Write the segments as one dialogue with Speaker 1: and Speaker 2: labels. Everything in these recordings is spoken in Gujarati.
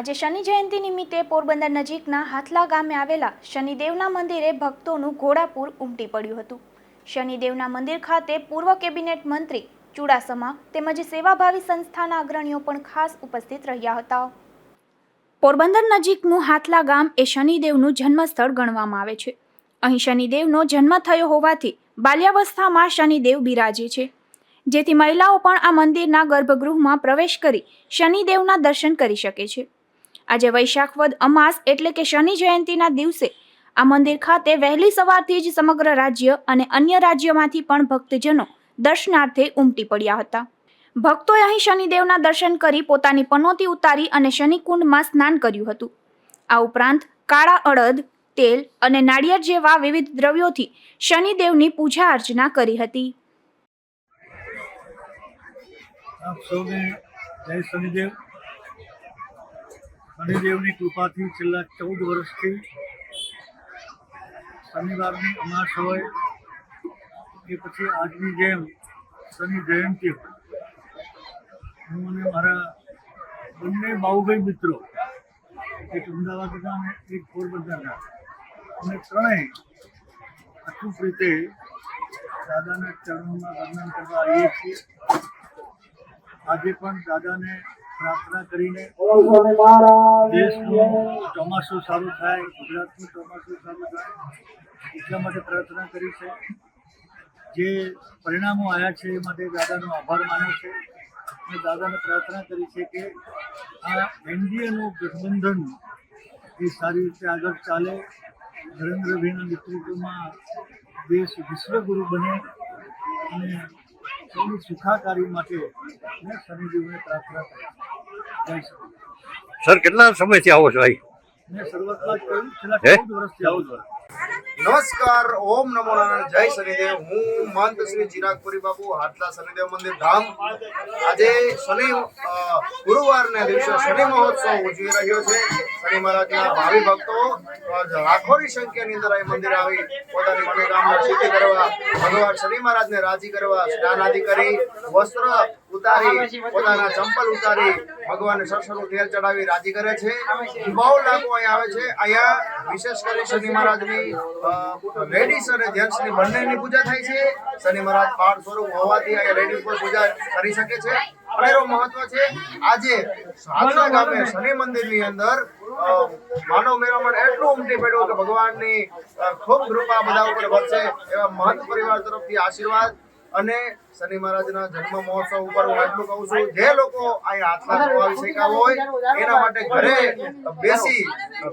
Speaker 1: આજે શનિ જયંતિ નિમિત્તે પોરબંદર નજીકના હાથલા ગામે આવેલા શનિદેવના મંદિરે ભક્તોનું ઘોડાપૂર ઉમટી પડ્યું હતું. શનિદેવના મંદિર ખાતે પૂર્વ કેબિનેટ મંત્રી ચુડાસમા તેમજ સેવાભાવી સંસ્થાના અગ્રણીઓ પણ ખાસ ઉપસ્થિત રહ્યા હતા. પોરબંદર નજીકનું હાથલા ગામ એ શનિદેવનું જન્મસ્થળ ગણવામાં આવે છે. અહીં શનિદેવનો જન્મ થયો હોવાથી બાલ્યાવસ્થામાં શનિદેવ બિરાજે છે. જેથી મહિલાઓ પણ આ મંદિરના ગર્ભગૃહમાં પ્રવેશ કરી શનિદેવના દર્શન કરી શકે છે. આજે વૈશાખ વદ અમાસ એટલે કે શનિ જયંતિના દિવસે આ મંદિર ખાતે વહેલી સવારથી જ સમગ્ર રાજ્ય અને અન્ય રાજ્યોમાંથી પણ ભક્તજનો દર્શનાર્થે ઉમટી પડ્યા હતા. ભક્તોએ અહીં શનિદેવના દર્શન કરી પોતાની પનોતી ઉતારી અને શનિકુંડમાં સ્નાન કર્યું હતું. આ ઉપરાંત કાળા અડદ, તેલ અને નાળિયેર જેવા વિવિધ દ્રવ્યોથી શનિદેવની પૂજા અર્ચના કરી હતી.
Speaker 2: આપ સૌને જય શનિદેવ. શનિદેવની કૃપાથી છેલ્લા ચૌદ વર્ષથી શનિવારની અમાસ હોય કે પછી આજની જેમ શનિ જયંતિ હોય. હું અને મારા બંને બાહુભાઈ મિત્રો એક અમદાવાદના અને એક પોરબંદરના અમે ત્રણેય અચૂક રીતે દાદાના ચરણોમાં વર્ણન કરવા આવીએ છીએ. આજે પણ દાદાને પ્રાર્થના કરીને દેશનું ચોમાસું સારું થાય ગુજરાતનું ચોમાસું સારું થાય એટલા માટે પ્રાર્થના કરી છે. જે પરિણામો આવ્યા છે એ માટે દાદાનો આભાર માન્યો છે. અને દાદાને પ્રાર્થના કરી છે કે આ એનડીએનું ગઠબંધન એ સારી રીતે આગળ ચાલે. નરેન્દ્રભાઈના નેતૃત્વમાં દેશ વિશ્વગુરુ બને અને સૌની સુખાકારી માટે મેં શનિદેવને પ્રાર્થના કરી.
Speaker 3: સર કેટલા સમયથી આવો છો અહીં?
Speaker 2: છું
Speaker 4: નમસ્કાર ઓમ નમો નારાયણ જય શનિદેવ. હું મહંત શ્રી ચિરાગપુરી બાપુ હાટલા શનિદેવ મંદિર ધામ. આજે શનિ ગુરુવારના દિવસે શનિ મહોત્સવ ઉજવી રહ્યો છે. શનિ મહારાજના ભાવિ ભક્તો લાખોની સંખ્યાની અંદર અહીં મંદિર આવી પોતાની મનોકામના સિદ્ધિ કરવા ભગવાન શનિ મહારાજને રાજી કરવા સ્નાન આદિ કરી વસ્ત્ર ઉતારી પોતાના ચંપલ ઉતારી ભગવાનને સરસનું તેલ ચડાવી રાજી કરે છે. બહુ લાખો અહીંયા આવે છે. અહીંયા વિશેષ કરી શનિ મહારાજની લેડીઝ અને જેન્ટ્સની બંનેની પૂજા થાય છે. શનિ મહારાજ પાર સ્વરૂપ હોવાથી અહીંયા લેડીઝ પણ પૂજા કરી શકે છે. અનેરો મહત્વ છે આજે સાધના ગામે શનિ મંદિરની અંદર માનવ મેળામણ એટલું ઉમટી પડ્યું કે ભગવાનની ખૂબ કૃપા બધા ઉપર વરસે એવા મહંત પરિવાર તરફથી આશીર્વાદ. અને શનિ મહારાજના જન્મ મહોત્સવ ઉપર હું એટલું કહું છું, જે લોકો અહીં હાથમાં જોવાવી શક્યા હોય, એના માટે ઘરે બેસી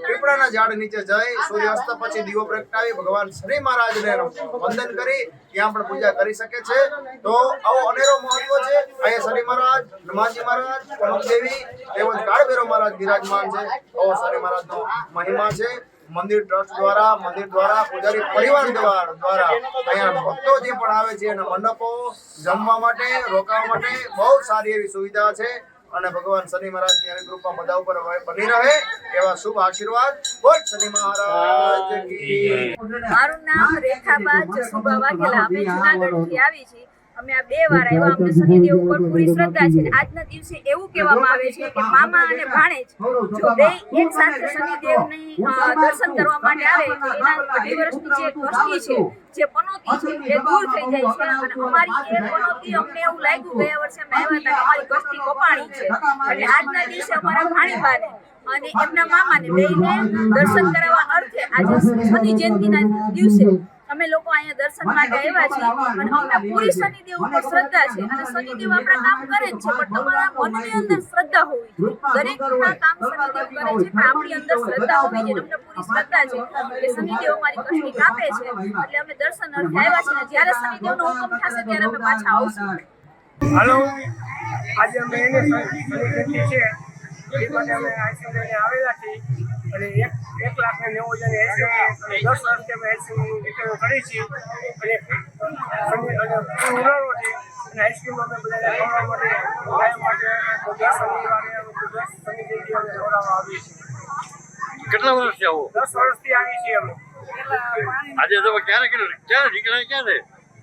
Speaker 4: પીપળાના ઝાડ નીચે જઈ સૂર્યાસ્ત પછી દીવો પ્રગટાવી ભગવાન શનિ મહારાજને વંદન કરી, ત્યાં પણ પૂજા કરી શકે છે. તો આવો અનેરો મહત્વ છે. અહીંયા શનિ મહારાજ, હનુમાનજી મહારાજ કનક દેવી, તેમજ કાળભેરો મહારાજ બિરાજમાન છે. આવો શનિ મહારાજનો મહિમા છે. મંદિર ટ્રસ્ટ દ્વારા, મંદિર દ્વારા, પૂજારી પરિવાર દ્વારા દ્વારા અહીંયા ભક્તો જે પણ આવે છે એના મંડપો જમવા માટે, રોકાવા માટે બહુ સારી એવી સુવિધા છે. અને ભગવાન શનિ મહારાજની આવી કૃપા બધા ઉપર બની રહે એવા શુભ આશીર્વાદ. બોલ શનિ મહારાજ
Speaker 5: મારું નામ રેખાબા જસુબા વાઘેલા અમે જુનાગઢથી આવી છીએ. અમે આ બે વાર આવ્યા અમને શનિદેવ ઉપર પૂરી શ્રદ્ધા છે. આજના દિવસે એવું કહેવામાં આવે છે કે મામા અને ભાણેજ જો બે એક સાથે શનિદેવની દર્શન કરવા માટે આવે તો એના અઢી વર્ષની જે કષ્ટી છે જે પનોતી છે એ દૂર થઈ જાય છે. અને અમારી એ પનોતી અમને એવું લાગ્યું ગયા વર્ષે અમે આવ્યા હતા કે અમારી કષ્ટી કપાણી છે. એટલે આજના દિવસે અમારા ભાણીબાને અને એમના મામાને બેને દર્શન કરાવવા અર્થે આજે શનિ જયંતિના દિવસે અમે લોકો અહીંયા દર્શન માટે આવ્યા છીએ અને અમને પૂરી શનિદેવ ઉપર શ્રદ્ધા છે અને શનિદેવ આપણા કામ કરે જ છે પણ તમારા મનની અંદર શ્રદ્ધા હોવી જોઈએ દરેકના કામ શનિદેવ કરે છે પણ આપણી અંદર શ્રદ્ધા હોવી જોઈએ અમને પૂરી શ્રદ્ધા છે કે શનિદેવ અમારી કષ્ટી કાપે છે એટલે અમે દર્શન અર્થે આવ્યા છીએ અને જ્યારે શનિદેવનો હુકમ થશે ત્યારે અમે પાછા આવશું.
Speaker 6: હાલો આજે અમે એને છે એ માટે અમે આવેલા છીએ. અને એક એક લાખ ને નેવું હજારની આઈસ્ક્રીમ અને દસ વર્ષથી અમે એસી રિટર્ન કરી છીએ અને ઉનાળો છે. અને આઈસ્ક્રીમ અમે બધાને ખવડાવવા માટે ગાય માટે દર શનિવારે અમે દસ શનિ જયંતિ અમે ખવડાવવા આવીએ છીએ.
Speaker 3: કેટલા વર્ષથી આવો?
Speaker 6: દસ વર્ષથી આવી છીએ અમે.
Speaker 3: આજે તમે ક્યારે ક્યારે નીકળ્યા ક્યારે?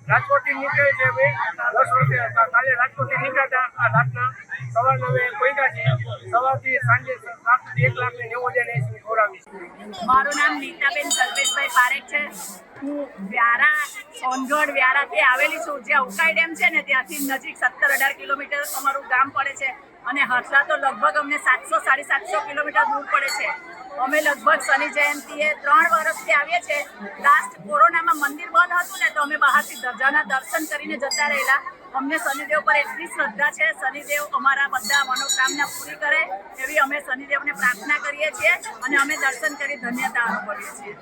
Speaker 6: રાજકોટથી નીકળે છે અમે. દસ વર્ષથી કાલે રાજકોટથી નીકળ્યા હતા. આ રાતના સવાર નવે પહોંચ્યા છે સવારથી સાંજે એક લાખ ને નેવું હજાર એસી
Speaker 7: મારું નામ નીતાબેન કલ્પેશભાઈ પારેખ છે. હું વ્યારા સોનગઢ વ્યારાથી આવેલી છું. જે ઉકાઈ ડેમ છે ને ત્યાંથી નજીક સત્તર અઢાર કિલોમીટર અમારું ગામ પડે છે. અને હરસા તો લગભગ અમને સાતસો, સાડી સાતસો કિલોમીટર દૂર પડે છે. અમે લગભગ શનિ જયંતિએ ત્રણ વર્ષથી આવીએ છીએ. લાસ્ટ કોરોનામાં મંદિર બંધ હતું ને તો અમે બહારથી ધજાના દર્શન કરીને જતા રહેલા. અમને શનિદેવ પર એટલી શ્રદ્ધા છે. શનિદેવ અમારા બધા મનોકામના પૂરી કરે એવી અમે શનિદેવને પ્રાર્થના કરીએ છીએ અને અમે દર્શન કરી ધન્યતા અનુભવીએ છીએ.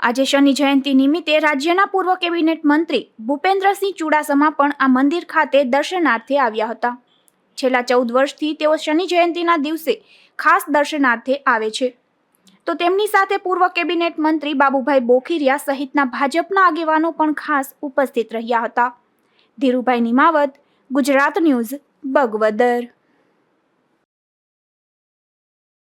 Speaker 1: આજે શનિ જયંતિ નિમિત્તે રાજ્યના પૂર્વ કેબિનેટ મંત્રી ભૂપેન્દ્રસિંહ ચુડાસમા પણ આ મંદિર ખાતે દર્શનાર્થે આવ્યા હતા. છેલ્લા ચૌદ વર્ષથી તેઓ શનિ જયંતિના દિવસે ખાસ દર્શનાર્થે આવે છે. તો તેમની સાથે પૂર્વ કેબિનેટ મંત્રી બાબુભાઈ બોખીરિયા સહિતના ભાજપના આગેવાનો પણ ખાસ ઉપસ્થિત રહ્યા હતા. ધીરુભાઈ નિમાવત, ગુજરાત ન્યૂઝ, બગવદર.